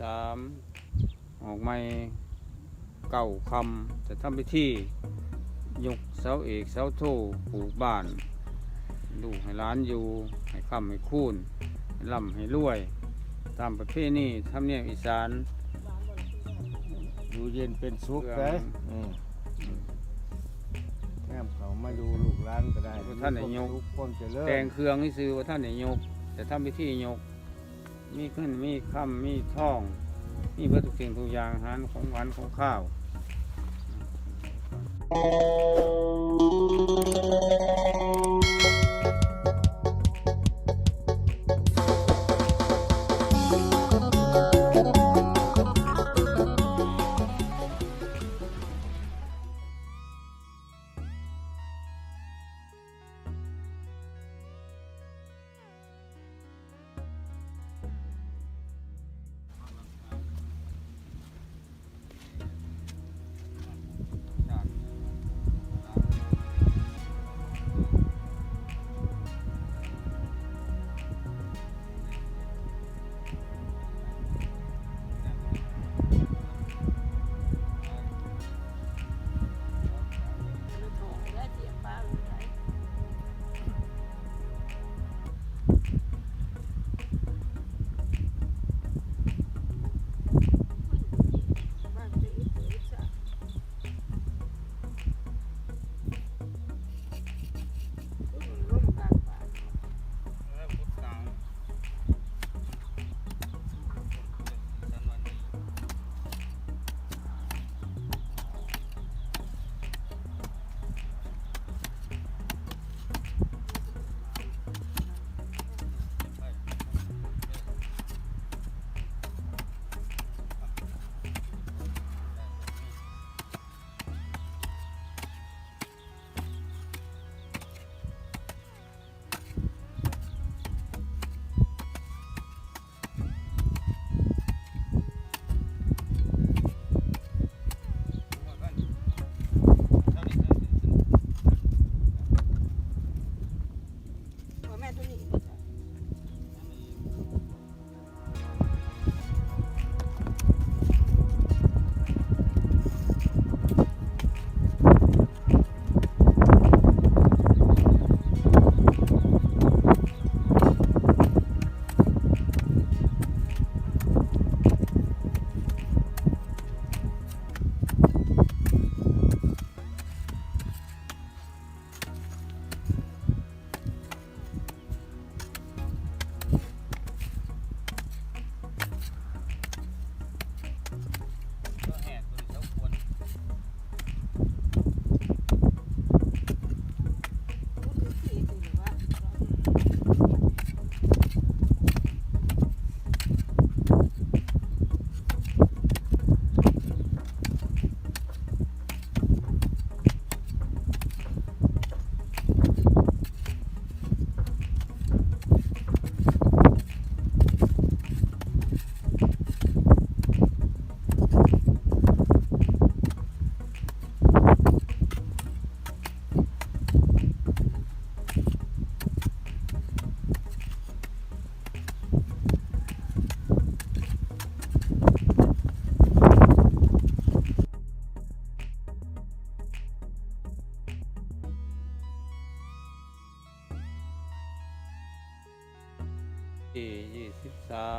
สามออกไม่เก้าคำจะทำพิธียกเสาเอกเสาโทปลูกบ้านลูกให้ร้านอยู่ ให้คำให้คูนให้ร่ำให้รวย ตามประเพณีทำเนียมอีสานอยู่เย็นเป็นสุขเพื่อเลยอืมแนมเขามาดูลูกหลานก็ได้ท่านนายกทุกคนเจะเลิแต่งเครื่องนี่ซื้อว่าท่านได้ยกแต่ทำพิธียก มีขึ้นมีคำมีท่อง มีเพื่อทุกสิ่งทุกอย่างอาหารของหวานของข้าวที่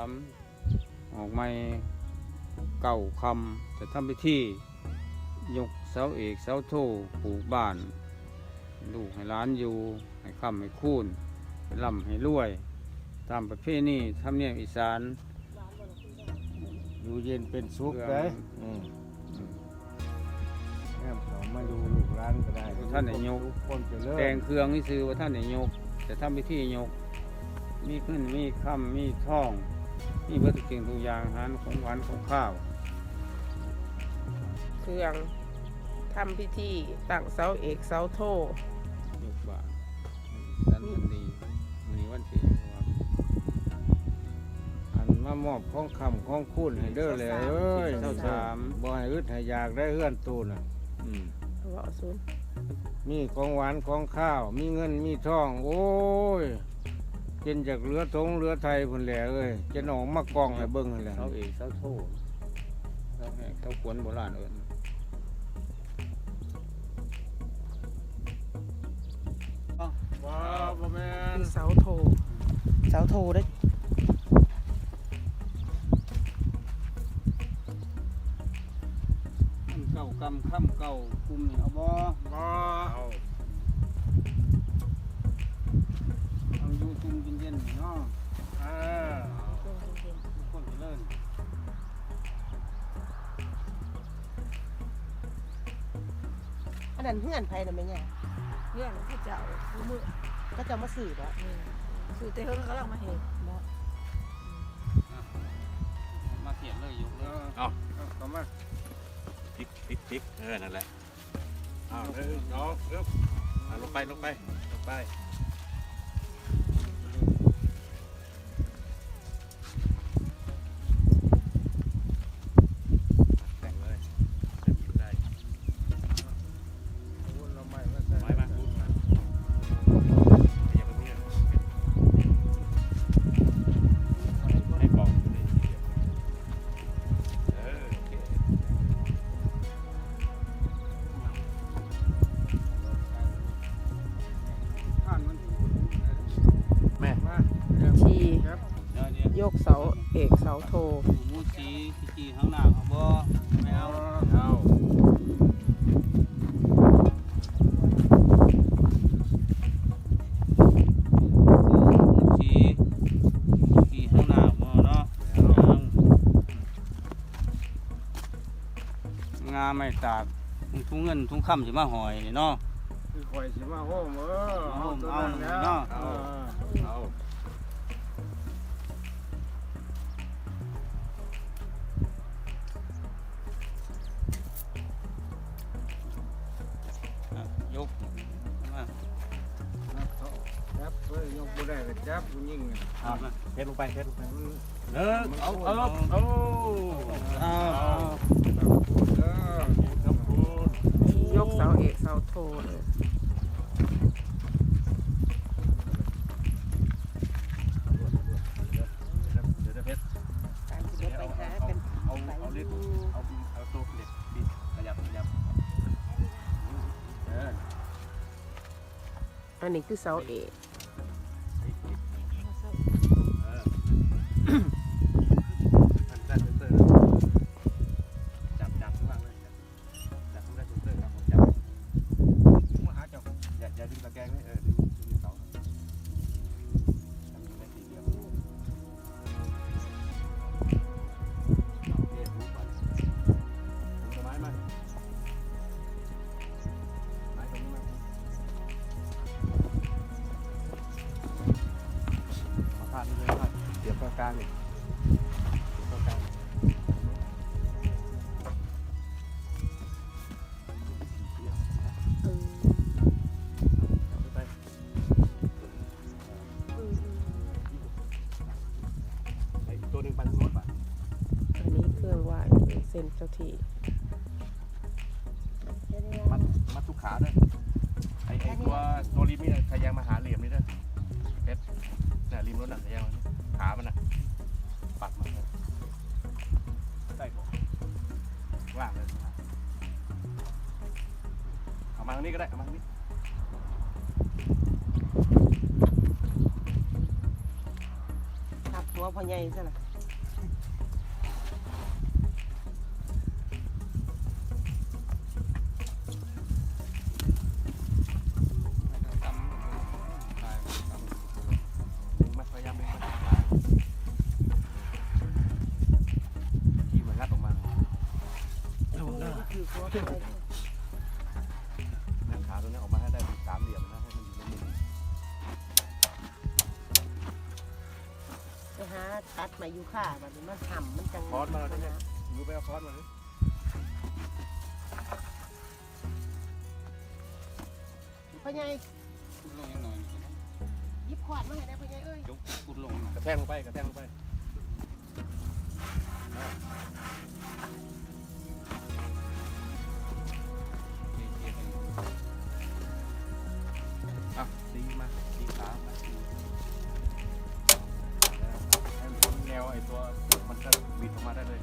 ามออกไม่เก้าคำจะทำพิธียกเสาเอกเสาโทปลูกบ้าน ลูกให้ร้านอยู่ ให้คำให้คูนให้ร่ำให้รวย ตามประเพณีทำเนียมอีสานอยู่เย็นเป็นสุขเพื่อเลยอืมแนมเขามาดูลูกหลานก็ได้ท่านนายกทุกคนเจะเลิแต่งเครื่องนี่ซื้อว่าท่านได้ยกแต่ทำพิธียก มีขึ้นมีคำมีท่อง มีเพื่อทุกสิ่งทุกอย่างอาหารของหวานของข้าว เครื่องทำพิธีตั้งเสาเอกเสาโทยกบาทสันมันดีมันนี้วันที่ยังว่าอันมามอบของคำของคุณให้เด้อเลยเอ้ยเจ้าสามบ่ให้อึดให้อยากได้เฮือนตูน่ะอืมเว่าศูนย์มีของหวานของข้าว มีเงินมีทอง โอ้ย เจนจากเรือทงเรือไทยพุ่นแหละเอ้ยจะนออกมากองให้เบิ่งนั่นแหละเสาเอกเสาโทเสาแหกเสาขวนโบราณเอิ้นว้าวบ่แม่นมีเสาโทเสาโทได้อันเก่ากำค่ำเก่าคุมนี่เอาบ่บ่เอา อยู่ตุ่มเย็นๆนี่เนาะเออทุกคนเจริญอันนั้นเพื่อนไผน่ะแม่ย่าเรื่องพระเจ้าคือมือก็จะมาสื่อบ่นี่คือแต่เขาเขาลังมาเห็นบ่มาเขียนเลยอยู่เลยเอาเอาเข้ามาพลิกพลิกพลิกเออนั่นแหละเอาเออน้องเออเอาลงไปลงไปลงไป ยวเดี๋ยวยกเสาเอกเสาโทหมูสีขี้จีข้างหน้าเอาบ่ไม่เอาเอาหมูสีขี้ข้างหน้าบ่เนาะงาไม่ตากทุ่งเงินทุ่งค่ำสิมาหอยนี่เนาะคือข่อยสิมาโฮมเออเอาตัวเอานั้นแล้วเนาะเออเอา เฮ้ยยกบ่ได้ก็จับผู้หญิงน่ะเอาเทลงไปเทลงไปมันเออเอาเอาเอาเอาเออครับคุณยกเสาเอกเสาโทเลยเดี๋ยวจะเพชรการที่ยกไปหาเป็นเอาเอาเล็กเอาเอาตัวเล็กบิดขยับขยับเอออันนี้คือเสาเอก เางนี้ก็ได้เอามาทางนี้ทับหัวพ่อใหญ่ซะล่ะ มาอยู่ค่าบัดนี้มันห่ำมันจังคอร์สมาแล้วเนี่ยรู้ไปเอาคอร์สมาเลยพ่อใหญ่ลงยังหน่อยหยิบขวดมาให้ได้พ่อใหญ่เอ้ยยกกุดลงหน่อยกระแทกลงไปกระแทกลงไปอ่ัวมันจะบิดออกมาได้เลย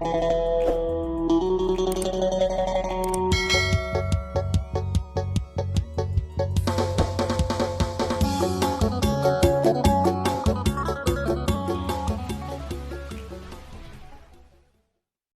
เ